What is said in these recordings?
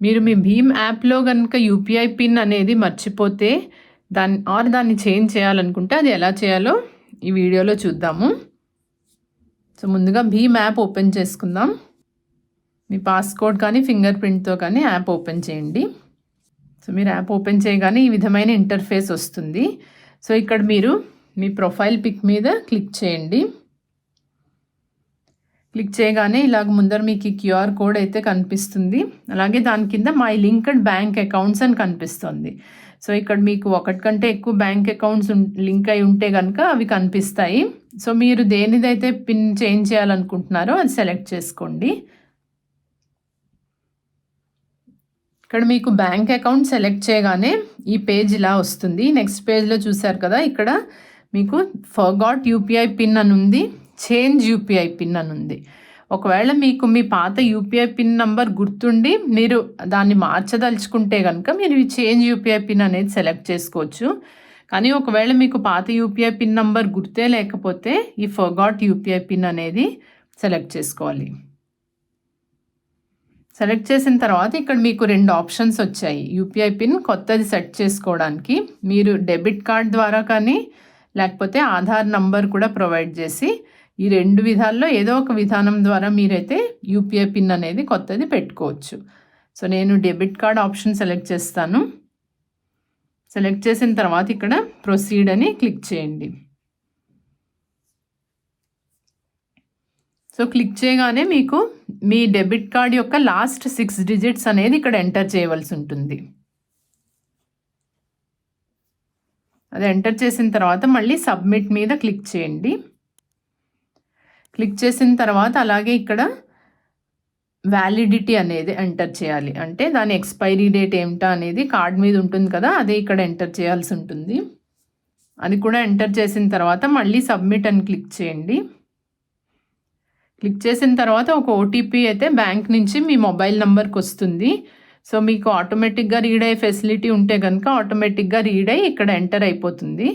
మీరు మీ భీమ్ యాప్లో కనుక యూపీఐ పిన్ అనేది మర్చిపోతే దాన్ని ఆర్ దాన్ని చేంజ్ చేయాలనుకుంటే అది ఎలా చేయాలో ఈ వీడియోలో చూద్దాము. సో ముందుగా భీమ్ యాప్ ఓపెన్ చేసుకుందాం. మీ పాస్కోడ్ కానీ ఫింగర్ ప్రింట్తో కానీ యాప్ ఓపెన్ చేయండి. సో మీరు యాప్ ఓపెన్ చేయగానే ఈ విధమైన ఇంటర్ఫేస్ వస్తుంది. సో ఇక్కడ మీరు మీ ప్రొఫైల్ పిక్ మీద క్లిక్ చేయండి. క్లిక్ చేయగానే ఇలాగ ముందర మీకు క్యూఆర్ కోడ్ అయితే కనిపిస్తుంది. అలాగే దాని కింద మై లింక్డ్ బ్యాంక్ అకౌంట్స్ అని కనిపిస్తుంది. సో ఇక్కడ మీకు ఒకటి కంటే ఎక్కువ బ్యాంక్ అకౌంట్స్ లింక్ అయి ఉంటే కనుక అవి కనిపిస్తాయి. సో మీరు దేనిదైతే పిన్ చేంజ్ చేయాలనుకుంటున్నారో అది సెలెక్ట్ చేసుకోండి. ఇక్కడ మీకు బ్యాంక్ అకౌంట్ సెలెక్ట్ చేయగానే ఈ పేజ్ ఇలా వస్తుంది. నెక్స్ట్ పేజ్లో చూసారు కదా ఇక్కడ మీకు ఫర్గాట్ యూపీఐ పిన్ అని ఉంది. చేంజ్ యూపీఐ పిన్ అని ఉంది ఒకవేళ మీకు మీ పాత యూపీఐ పిన్ నంబర్ గుర్తుండి మీరు దాన్ని మార్చదలుచుకుంటే కనుక మీరు ఈ చేంజ్ యూపీఐ పిన్ అనేది సెలెక్ట్ చేసుకోవచ్చు. కానీ ఒకవేళ మీకు పాత యూపీఐ పిన్ నంబర్ గుర్తే లేకపోతే ఈ ఫర్గాట్ యూపీఐ పిన్ అనేది సెలెక్ట్ చేసుకోవాలి. సెలెక్ట్ చేసిన తర్వాత ఇక్కడ మీకు రెండు ఆప్షన్స్ వచ్చాయి. యూపీఐ పిన్ కొత్తది సెట్ చేసుకోవడానికి మీరు డెబిట్ కార్డ్ ద్వారా కానీ లేకపోతే ఆధార్ నంబర్ కూడా ప్రొవైడ్ చేసి ఈ రెండు విధాల్లో ఏదో ఒక విధానం ద్వారా మీరైతే యూపీఐ పిన్ అనేది కొత్తది పెట్టుకోవచ్చు. సో నేను డెబిట్ కార్డ్ ఆప్షన్ సెలెక్ట్ చేస్తాను. సెలెక్ట్ చేసిన తర్వాత ఇక్కడ ప్రొసీడ్ అని క్లిక్ చేయండి. సో క్లిక్ చేయగానే మీకు మీ డెబిట్ కార్డ్ యొక్క లాస్ట్ సిక్స్ డిజిట్స్ అనేది ఇక్కడ ఎంటర్ చేయవలసి ఉంటుంది. అది ఎంటర్ చేసిన తర్వాత మళ్ళీ సబ్మిట్ మీద క్లిక్ చేయండి. క్లిక్ చేసిన తర్వాత అలాగే ఇక్కడ వ్యాలిడిటీ అనేది ఎంటర్ చేయాలి. అంటే దాని ఎక్స్పైరీ డేట్ ఏమిటా అనేది కార్డ్ మీద ఉంటుంది కదా అదే ఇక్కడ ఎంటర్ చేయాల్సి ఉంటుంది. అది కూడా ఎంటర్ చేసిన తర్వాత మళ్ళీ సబ్మిట్ అని క్లిక్ చేయండి. క్లిక్ చేసిన తర్వాత ఒక ఓటీపీ అయితే బ్యాంక్ నుంచి మీ మొబైల్ నెంబర్కి వస్తుంది. సో మీకు ఆటోమేటిక్గా రీడ్ అయ్యే ఫెసిలిటీ ఉంటే కనుక ఆటోమేటిక్గా రీడ్ అయ్యి ఇక్కడ ఎంటర్ అయిపోతుంది.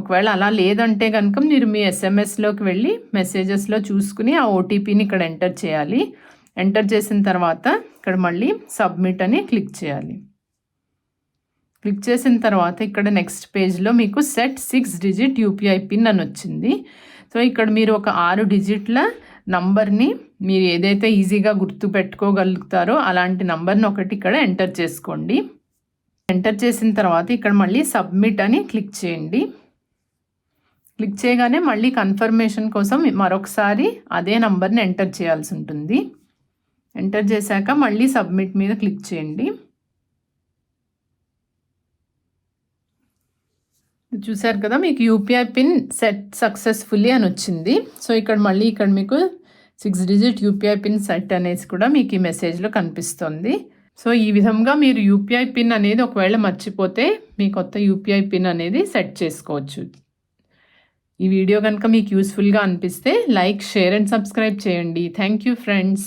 ఒకవేళ అలా లేదంటే కనుక మీరు మీ ఎస్ఎంఎస్లోకి వెళ్ళి మెసేజెస్లో చూసుకుని ఆ ఓటీపీని ఇక్కడ ఎంటర్ చేయాలి. ఎంటర్ చేసిన తర్వాత ఇక్కడ మళ్ళీ సబ్మిట్ అని క్లిక్ చేయాలి. క్లిక్ చేసిన తర్వాత ఇక్కడ నెక్స్ట్ పేజ్లో మీకు set six digit UPI pin అని వచ్చింది. సో ఇక్కడ మీరు ఒక ఆరు డిజిట్ల నంబర్ని మీరు ఏదైతే ఈజీగా గుర్తు పెట్టుకోగలుగుతారో అలాంటి నంబర్ని ఒకటి ఇక్కడ ఎంటర్ చేసుకోండి. ఎంటర్ చేసిన తర్వాత ఇక్కడ మళ్ళీ సబ్మిట్ అని క్లిక్ చేయండి. క్లిక్ చేయగానే మళ్ళీ కన్ఫర్మేషన్ కోసం మరొకసారి అదే నంబర్ని ఎంటర్ చేయాల్సి ఉంటుంది. ఎంటర్ చేశాక మళ్ళీ సబ్మిట్ మీద క్లిక్ చేయండి. చూశారు కదా మీకు యూపీఐ పిన్ సెట్ సక్సెస్ఫుల్లీ అని వచ్చింది. సో ఇక్కడ మళ్ళీ ఇక్కడ మీకు six digit UPI pin set అనేసి కూడా మీకు ఈ మెసేజ్లో కనిపిస్తుంది. సో ఈ విధంగా మీరు యూపీఐ పిన్ అనేది ఒకవేళ మర్చిపోతే మీ కొత్త యూపీఐ పిన్ అనేది సెట్ చేసుకోవచ్చు. ఈ వీడియో కనుక మీకు యూస్ఫుల్గా అనిపిస్తే లైక్ షేర్ అండ్ సబ్స్క్రైబ్ చేయండి. Thank you friends